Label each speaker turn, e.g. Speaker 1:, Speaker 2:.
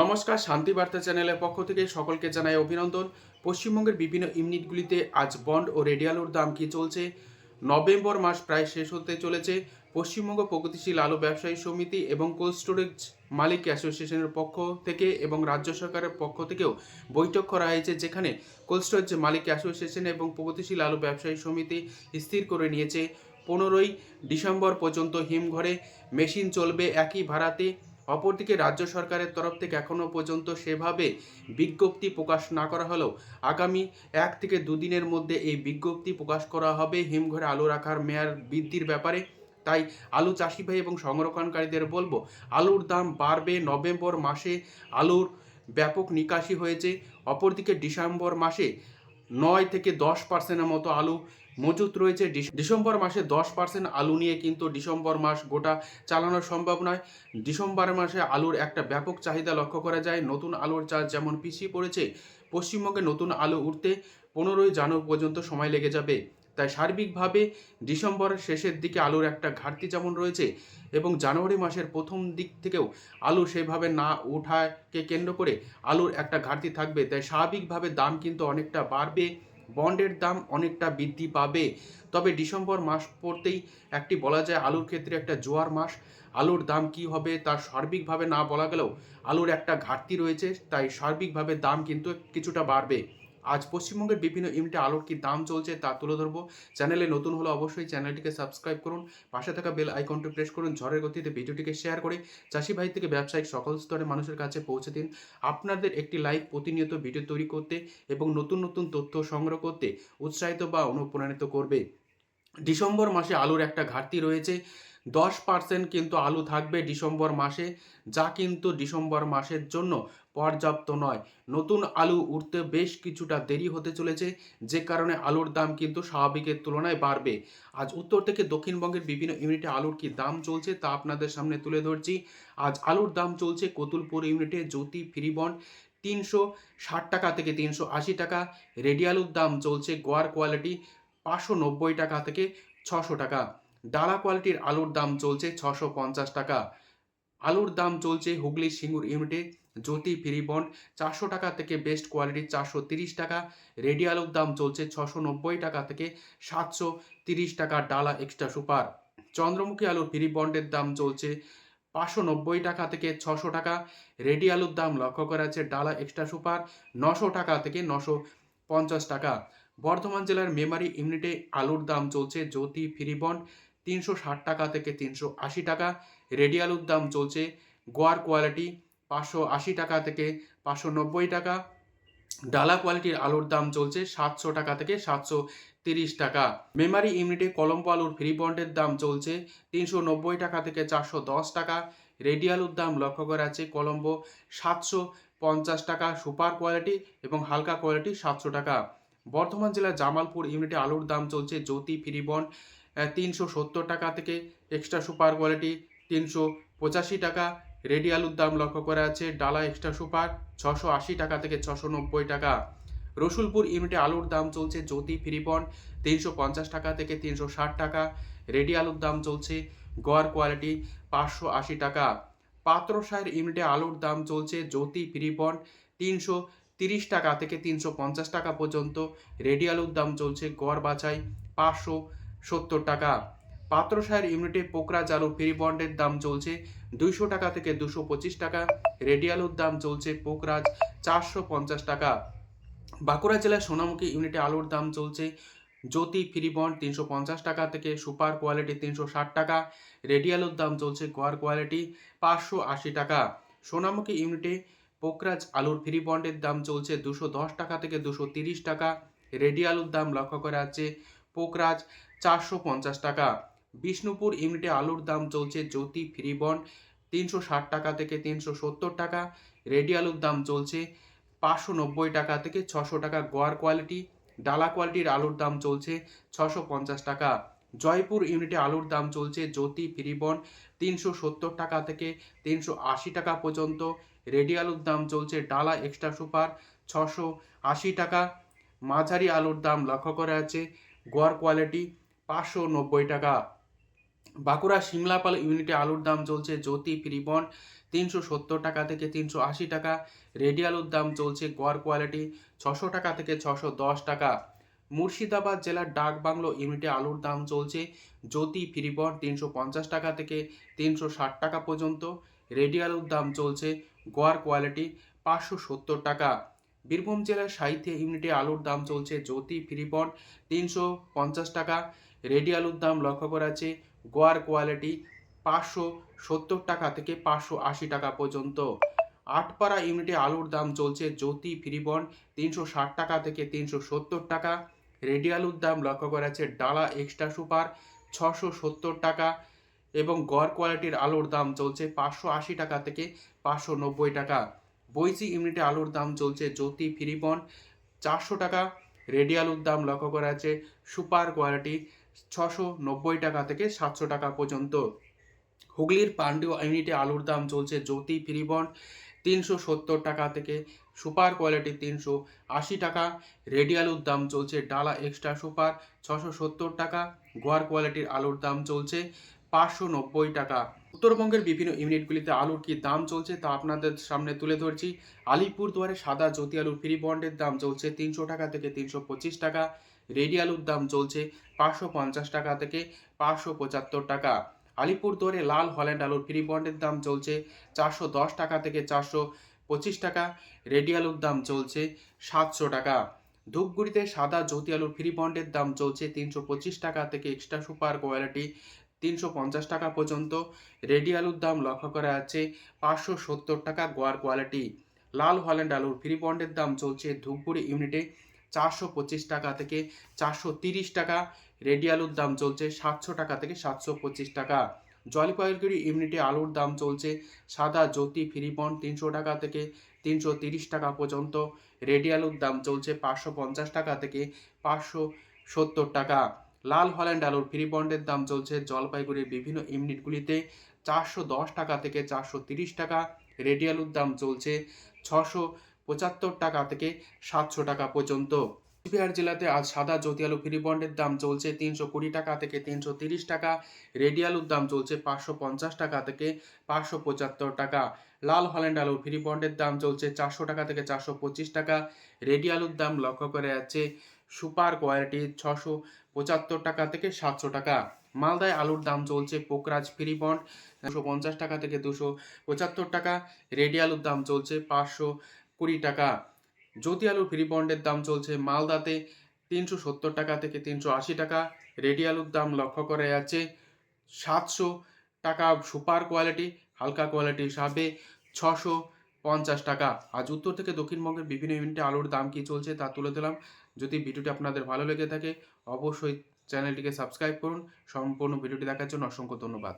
Speaker 1: নমস্কার, শান্তি বার্তা চ্যানেলের পক্ষ থেকে সকলকে জানাই অভিনন্দন। পশ্চিমবঙ্গের বিভিন্ন ইউনিটগুলিতে আজ বন্ড ও রেডিয়ালোর দাম কি চলছে? নভেম্বর মাস প্রায় শেষ হতে চলেছে। পশ্চিমবঙ্গ প্রগতিশীল আলু ব্যবসায়ী সমিতি এবং কোল্ড স্টোরেজ মালিক অ্যাসোসিয়েশনের পক্ষ থেকে এবং রাজ্য সরকারের পক্ষ থেকেও বৈঠক করা হয়েছে, যেখানে কোল্ড স্টোরেজ মালিক অ্যাসোসিয়েশন এবং প্রগতিশীল আলু ব্যবসায়ী সমিতি স্থির করে নিয়েছে। পনেরোই ডিসেম্বর পর্যন্ত হিমঘরে মেশিন চলবে একই ভাড়াতে। অপরদিকে রাজ্য সরকারের তরফ থেকে এখনও পর্যন্ত সেভাবে বিজ্ঞপ্তি প্রকাশ না করা হলেও আগামী এক থেকে দুদিনের মধ্যে এই বিজ্ঞপ্তি প্রকাশ করা হবে। হিমঘরে আলু রাখার মেয়াদ বৃদ্ধির ব্যাপারে। তাই আলু চাষি ভাই এবং সংরক্ষণকারীদের বলব, আলুর দাম বাড়বে। নভেম্বর মাসে আলুর ব্যাপক নিকাশি হয়েছে। অপরদিকে ডিসেম্বর মাসে নয় থেকে দশ পার্সেন্টের মতো আলু মজুত রয়েছে। ডিস- ডিসেম্বর মাসে দশ পার্সেন্ট আলু নিয়ে কিন্তু ডিসেম্বর মাস গোটা চালানো সম্ভব নয়। ডিসেম্বর মাসে আলুর একটা ব্যাপক চাহিদা লক্ষ্য করা যায়। নতুন আলুর চাষ যেমন পিছিয়ে পড়েছে, পশ্চিমবঙ্গে নতুন আলু উঠতে পনেরোই জানুয়ারি পর্যন্ত সময় লেগে যাবে। তাই সার্বিকভাবে ডিসেম্বরের শেষের দিকে আলুর একটা ঘাটতি যেমন রয়েছে এবং জানুয়ারি মাসের প্রথম দিক থেকেও আলু সেভাবে না ওঠাকে কেন্দ্র করে আলুর একটা ঘাটতি থাকবে। তাই স্বাভাবিকভাবে দাম কিন্তু অনেকটা বাড়বে। বন্ডের দাম অনেকটা বৃদ্ধি পাবে। তবে ডিসেম্বর মাস পড়তেই একটি বলা যায় আলুর ক্ষেত্রে একটা জোয়ার মাস। আলুর দাম কি হবে তার সার্বিকভাবে না বলা গেলেও আলুর একটা ঘাটতি রয়েছে, তাই সার্বিকভাবে দাম কিন্তু কিছুটা বাড়বে। আজ পশ্চিমবঙ্গের বিভিন্ন ইউনিটে আলোর কি দাম চলছে তা তুলে ধরবো। চ্যানেলে নতুন হলে অবশ্যই চ্যানেলটিকে সাবস্ক্রাইব করুন, পাশে থাকা বেল আইকনটি প্রেস করুন, ঝড়ের গতিতে ভিডিওটিকে শেয়ার করে চাষি ভাই থেকে ব্যবসায়িক সকল স্তরের মানুষের কাছে পৌঁছে দিন। আপনাদের একটি লাইক প্রতিনিয়ত ভিডিও তৈরি করতে এবং নতুন নতুন তথ্য সংগ্রহ করতে উৎসাহিত বা অনুপ্রাণিত করবে। ডিসেম্বর মাসে আলুর একটা ঘাটতি রয়েছে। দশ পার্সেন্ট কিন্তু আলু থাকবে ডিসেম্বর মাসে, যা কিন্তু ডিসেম্বর মাসের জন্য পর্যাপ্ত নয়। নতুন আলু উঠতে বেশ কিছুটা দেরি হতে চলেছে, যে কারণে আলুর দাম কিন্তু স্বাভাবিকের তুলনায় বাড়বে। আজ উত্তর থেকে দক্ষিণবঙ্গের বিভিন্ন ইউনিটে আলুর কি দাম চলছে তা আপনাদের সামনে তুলে ধরছি। আজ আলুর দাম চলছে কতুলপুর ইউনিটে জ্যোতি ফ্রিবন্ড তিনশো ষাট টাকা থেকে তিনশো আশি টাকা। রেডি আলুর দাম চলছে গোয়ার কোয়ালিটি পাঁচশো নব্বই টাকা থেকে ছশো টাকা। ডালা কোয়ালিটির আলুর দাম চলছে ছশো পঞ্চাশ টাকা। আলুর দাম চলছে হুগলি সিঙ্গুর ইউনিটে। জ্যোতি ফ্রি বন্ড চারশো টাকা থেকে বেস্ট কোয়ালিটি চারশো তিরিশ টাকা। রেডি আলুর দাম চলছে ছশো নব্বই টাকা থেকে সাতশো তিরিশ টাকা ডালা এক্সট্রা সুপার। চন্দ্রমুখী আলুর ফ্রি বন্ডের দাম চলছে পাঁচশো নব্বই টাকা থেকে ছশো টাকা। রেডি আলুর দাম লক্ষ্য করা আছে ডালা এক্সট্রা সুপার নশো টাকা থেকে নশো পঞ্চাশ টাকা। বর্ধমান জেলার মেমারি ইউনিটে আলুর দাম চলছে জ্যোতি ফ্রি বন্ড তিনশো ষাট টাকা থেকে তিনশো আশি টাকা। রেডি আলুর দাম চলছে গোয়ার কোয়ালিটি পাঁচশো আশি টাকা থেকে পাঁচশো নব্বই টাকা। ডালা কোয়ালিটির আলুর দাম চলছে সাতশো টাকা থেকে সাতশো তিরিশ টাকা। মেমারি ইউনিটে কলম্বো আলুর ফ্রি বন্ডের দাম চলছে তিনশো নব্বই টাকা থেকে চারশো দশ টাকা। রেডি আলুর দাম লক্ষ্য করা আছে কলম্বো সাতশো পঞ্চাশ টাকা, সুপার কোয়ালিটি এবং হালকা কোয়ালিটি সাতশো টাকা। বর্ধমান জেলার জামালপুর ইউনিটে আলুর দাম চলছে জ্যোতি ফ্রি বন্ড তিনশো সত্তর টাকা থেকে এক্সট্রা সুপার কোয়ালিটি তিনশো পঁচাশি টাকা। রেডি আলুর দাম লক্ষ্য করা আছে, ডালা এক্সট্রা সুপার, ছশো আশি টাকা থেকে ছশো নব্বই টাকা। রসুলপুর ইউনিটে আলুর দাম চলছে জ্যোতি ফ্রিবন তিনশো পঞ্চাশ টাকা থেকে তিনশো ষাট টাকা। রেডি আলুর দাম চলছে গোয়ার কোয়ালিটি পাঁচশো আশি টাকা। পাত্রসায়ের ইউনিটে আলুর দাম চলছে জ্যোতি ফ্রিবন তিনশো তিরিশ টাকা থেকে তিনশো পঞ্চাশ টাকা পর্যন্ত। রেডি আলুর দাম চলছে গড় বাছাই, পাঁচশো সত্তর টাকা। পাত্রসায়ের ইউনিটে পোকরা জালু ফ্রি বন্ডের দাম চলছে দুইশো টাকা থেকে দুশো পঁচিশ টাকা। রেডি আলুর দাম চলছে পোকরাজ চারশো পঞ্চাশ টাকা। বাঁকুড়া জেলার সোনামুখী ইউনিটে আলুর দাম চলছে জ্যোতি ফ্রি বন্ড তিনশো পঞ্চাশ টাকা থেকে সুপার কোয়ালিটি তিনশো ষাট টাকা। রেডি আলুর দাম চলছে গোয়ার কোয়ালিটি পাঁচশো আশি টাকা। সোনামুখী ইউনিটে পোকরাজ আলুর ফ্রি বন্ডের দাম চলছে দুশো দশ টাকা থেকে দুশো তিরিশ টাকা। রেডি আলুর দাম লক্ষ্য করা আছে পোকরাজ চারশো পঞ্চাশ টাকা। বিষ্ণুপুর ইউনিটে আলুর দাম চলছে জ্যোতি ফ্রি বন্ড, তিনশো ষাট টাকা থেকে তিনশো সত্তর টাকা। রেডি আলুর দাম চলছে পাঁচশো নব্বই টাকা থেকে ছশো টাকা গোয়ার কোয়ালিটি। ডালা কোয়ালিটির আলুর দাম চলছে ছশো পঞ্চাশ টাকা। জয়পুর ইউনিটে আলুর দাম চলছে জ্যোতি ফ্রি বন্ড, তিনশো সত্তর টাকা থেকে তিনশো আশি টাকা পর্যন্ত। রেডি আলুর দাম চলছে ডালা এক্সট্রা সুপার, ছশো আশি টাকা। মাঝারি আলুর দাম লক্ষ্য করা আছে গোয়ার কোয়ালিটি পাঁচশো নব্বই টাকা। বাঁকুড়া সিমলাপাল ইউনিটে আলুর দাম চলছে জ্যোতি ফ্রিবন তিনশো সত্তর টাকা থেকে তিনশো আশি টাকা। রেডি আলুর দাম চলছে গড় কোয়ালিটি ছশো টাকা থেকে ছশো দশ টাকা। মুর্শিদাবাদ জেলার ডাক বাংলো ইউনিটে আলুর দাম চলছে জ্যোতি ফ্রিবন তিনশো পঞ্চাশ টাকা থেকে তিনশো ষাট টাকা পর্যন্ত। রেডি আলুর দাম চলছে গোয়ার কোয়ালিটি পাঁচশো সত্তর টাকা। বীরভূম জেলার সাহিত্যে ইউনিটে আলুর দাম চলছে জ্যোতি ফ্রিবন তিনশো পঞ্চাশ টাকা। রেডি আলুর দাম লক্ষ্য করা আছে গোয়ার কোয়ালিটি পাঁচশো সত্তর টাকা থেকে পাঁচশো আশি টাকা পর্যন্ত। আটপাড়া ইউনিটে আলুর দাম চলছে জ্যোতি ফ্রিবন তিনশো ষাট টাকা থেকে তিনশো সত্তর টাকা। রেডি আলুর দাম লক্ষ্য করা আছে ডালা এক্সট্রা সুপার ছশো সত্তর টাকা এবং গড় কোয়ালিটির আলুর দাম চলছে পাঁচশো আশি টাকা থেকে পাঁচশো নব্বই টাকা। বৈচি ইউনিটে আলুর দাম চলছে জ্যোতি ফ্রিবন চারশো টাকা, রেডি আলুর দাম লক্ষ্য করা আছে সুপার কোয়ালিটি, ছশো নব্বই টাকা থেকে সাতশো টাকা পর্যন্ত। হুগলির পান্ডিও ইউনিটে আলুর দাম চলছে জ্যোতি ফ্রিবন তিনশো সত্তর টাকা থেকে সুপার কোয়ালিটি তিনশো আশি টাকা। রেডি আলুর দাম চলছে ডালা এক্সট্রা সুপার, ছশো সত্তর টাকা। গোয়ার কোয়ালিটির আলুর দাম চলছে পাঁচশো নব্বই টাকা। উত্তরবঙ্গের বিভিন্ন ইউনিটগুলিতে আলুর কি দাম চলছে তা আপনাদের সামনে তুলে ধরছি। আলিপুরদুয়ারে সাদা জ্যোতি আলুর ফ্রি বন্ডের দাম চলছে তিনশো টাকা থেকে তিনশো পঁচিশ টাকা, রেডি আলুর দাম চলছে পাঁচশো পঞ্চাশ টাকা থেকে পাঁচশো পঁচাত্তর টাকা। আলিপুরদুয়ারে লাল হল্যান্ড আলুর ফ্রি বন্ডের দাম চলছে চারশো দশ টাকা থেকে চারশো পঁচিশ টাকা, রেডি আলুর দাম চলছে সাতশো টাকা। ধূপগুড়িতে সাদা জ্যোতি আলুর ফ্রি বন্ডের দাম চলছে তিনশো পঁচিশ টাকা থেকে এক্সট্রা সুপার কোয়ালিটি তিনশো পঞ্চাশ টাকা পর্যন্ত। রেডি আলুর দাম লক্ষ্য করা আছে পাঁচশো সত্তর টাকা গোয়ার কোয়ালিটি লাল হল্যান্ড আলুর ফ্রি বন্ডের দাম চলছে ধূপগুড়ি ইউনিটে চারশো পঁচিশ টাকা থেকে চারশো তিরিশ টাকা। রেডি আলুর দাম চলছে সাতশো টাকা থেকে সাতশো পঁচিশ টাকা। জলপাইগুড়ি ইউনিটে আলুর দাম চলছে সাদা জ্যোতি ফ্রিবন তিনশো টাকা থেকে তিনশো তিরিশ টাকা পর্যন্ত। রেডি আলুর দাম চলছে পাঁচশো পঞ্চাশ টাকা থেকে পাঁচশো সত্তর টাকা। লাল হল্যান্ড আলুর ফ্রি বন্ডের দাম চলছে জলপাইগুড়ির বিভিন্ন ইউনিটগুলিতে। চারশো দশ টাকা থেকে চারশো তিরিশ টাকা রেডি আলুর দাম চলছে ছশো পঁচাত্তর টাকা থেকে সাতশো টাকা পর্যন্ত। কোচবিহার জেলাতে আজ সাদা জ্যোতি আলু ফ্রি বন্ডের দাম চলছে তিনশো কুড়ি টাকা থেকে তিনশো তিরিশ টাকা রেডি আলুর দাম চলছে পাঁচশো পঞ্চাশ টাকা থেকে পাঁচশো পঁচাত্তর টাকা। লাল হল্যান্ড আলুর ফ্রি বন্ডের দাম চলছে চারশো টাকা থেকে চারশো পঁচিশ টাকা রেডি আলুর দাম লক্ষ্য করে যাচ্ছে সুপার কোয়ালিটি ছশো পঁচাত্তর টাকা থেকে সাতশো টাকা। মালদায় আলুর দাম চলছে পোকরাজ ফ্রি বন্ড, দুশো পঞ্চাশ টাকা থেকে দুশো পঁচাত্তর টাকা। রেডি আলুর দাম চলছে পাঁচশো কুড়ি টাকা। জ্যোতি আলুর ফ্রি বন্ডের দাম চলছে মালদাতে তিনশো সত্তর টাকা থেকে তিনশো আশি টাকা। রেডি আলুর দাম লক্ষ্য করা যাচ্ছে সাতশো টাকা সুপার কোয়ালিটি, হালকা কোয়ালিটি হিসাবে ছশো পঞ্চাশ টাকা। আজ উত্তর থেকে দক্ষিণবঙ্গের বিভিন্ন ইউনিটে আলুর দাম কী চলছে তা তুলে দিলাম যদি ভিডিওটি আপনাদের ভালো লেগে থাকে, অবশ্যই চ্যানেলটিকে সাবস্ক্রাইব করুন। সম্পূর্ণ ভিডিওটি দেখার জন্য অসংখ্য ধন্যবাদ।